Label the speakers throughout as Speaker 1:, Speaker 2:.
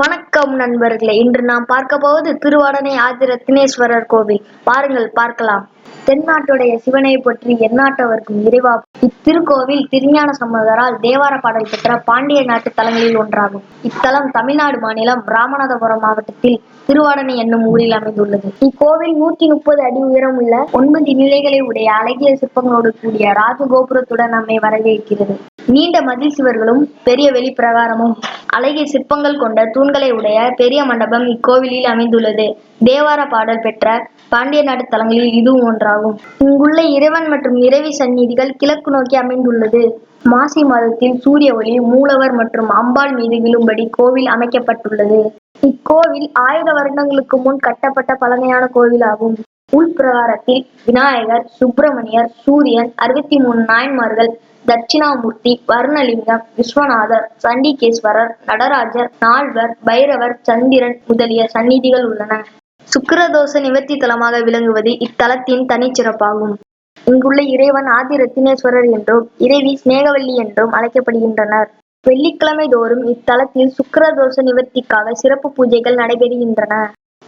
Speaker 1: வணக்கம் நண்பர்களே. இன்று நாம் பார்க்க போவது திருவாடனை ஆதிரத்தினேஸ்வரர் கோவில். பாருங்கள் பார்க்கலாம். தென்னாட்டுடைய சிவனை பற்றி எந்நாட்டவர்க்கும் இறைவா இத்திருக்கோவில் திருஞான சம்பந்தரால் தேவார பாடல் பெற்ற பாண்டிய நாட்டு தலங்களில் ஒன்றாகும். இத்தலம் தமிழ்நாடு மாநிலம் ராமநாதபுரம் மாவட்டத்தில் திருவாடனை என்னும் ஊரில் அமைந்துள்ளது. இக்கோவில் நூத்தி முப்பது அடி உயரம் உள்ள ஒன்பது நிலைகளை உடைய அழகிய சிற்பங்களோடு கூடிய ராஜகோபுரத்துடன் நம்மை வரவேற்கிறது. நீண்ட மதில் சுவர்களும் பெரிய வெளிப்பிரகாரமும் அழகிய சிற்பங்கள் கொண்ட தூண்களை உடைய பெரிய மண்டபம் இக்கோவிலில் அமைந்துள்ளது. தேவார பாடல் பெற்ற பாண்டிய நாட்டு தலங்களில் இதுவும் ஒன்றாகும். இங்குள்ள இறைவன் மற்றும் இறைவி சந்நிதிகள் கிழக்கு நோக்கி அமைந்துள்ளது. மாசி மாதத்தில் சூரிய ஒளி மூலவர் மற்றும் அம்பாள் மீது விழும்படி கோவில் அமைக்கப்பட்டுள்ளது. இக்கோவில் ஆயிர வருடங்களுக்கு முன் கட்டப்பட்ட பழமையான கோவிலாகும். உள்பிரகாரத்தில் விநாயகர் சுப்பிரமணியர் சூரியன் அறுபத்தி மூணு நாயன்மார்கள் தட்சிணாமூர்த்தி வர்ணலிங்கம் விஸ்வநாதர் சண்டிகேஸ்வரர் நடராஜர் நால்வர் பைரவர் சந்திரன் முதலிய சந்நிதிகள் உள்ளன. சுக்கிரதோஷ நிவர்த்தி தலமாக விளங்குவது இத்தலத்தின் தனிச்சிறப்பாகும். இங்குள்ள இறைவன் ஆதி ரத்தினேஸ்வரர் என்றும் இறைவி சிநேகவல்லி என்றும் அழைக்கப்படுகின்றனர். வெள்ளிக்கிழமை தோறும் இத்தலத்தில் சுக்கிரதோஷ நிவர்த்திக்காக சிறப்பு பூஜைகள் நடைபெறுகின்றன.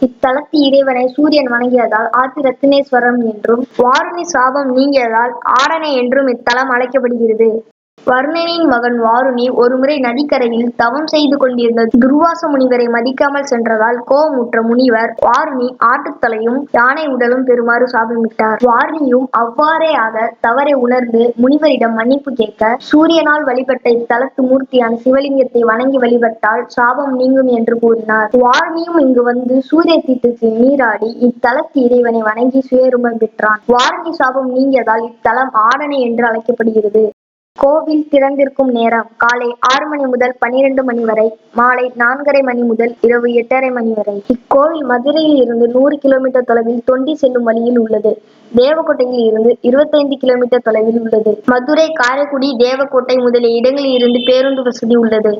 Speaker 1: இத்தலத்து இறைவனை சூரியன் வணங்கியதால் ஆதி ரத்தினேஸ்வரம் என்றும் வாருணி சாபம் நீங்கியதால் ஆரணை என்றும் இத்தலம் அழைக்கப்படுகிறது. வர்ணனின் மகன் வாருணி ஒருமுறை நதிக்கரையில் தவம் செய்து கொண்டிருந்த துர்வாச முனிவரை மதிக்காமல் சென்றதால் கோபமுற்ற முனிவர் வாருணி ஆட்டுத்தலையும் யானை உடலும் பெறுமாறு சாபமிட்டார். வாருணியும் அவ்வாறே ஆக தவறை உணர்ந்து முனிவரிடம் மன்னிப்பு கேட்க சூரியனால் வழிபட்ட இத்தலத்து மூர்த்தியான சிவலிங்கத்தை வணங்கி வழிபட்டால் சாபம் நீங்கும் என்று கூறினார். வாருணியும் இங்கு வந்து சூரிய தீர்த்தத்தில் நீராடி இத்தலத்து இறைவனை வணங்கி சுயரூபம் பெற்றான். வாருணி சாபம் நீங்கியதால் இத்தலம் ஆடனை என்று அழைக்கப்படுகிறது. கோவில் திறந்திருக்கும் நேரம் காலை ஆறு மணி முதல் பனிரெண்டு மணி வரை மாலை நான்கரை மணி முதல் இரவு எட்டரை மணி வரை. இக்கோவில் மதுரையில் இருந்து நூறு கிலோமீட்டர் தொலைவில் தொண்டி செல்லும் வழியில் உள்ளது. தேவக்கோட்டையில் இருந்து இருபத்தைந்து கிலோமீட்டர் தொலைவில் உள்ளது. மதுரை காரைக்குடி தேவக்கோட்டை முதலிய இடங்களில் இருந்து பேருந்து வசதி உள்ளது.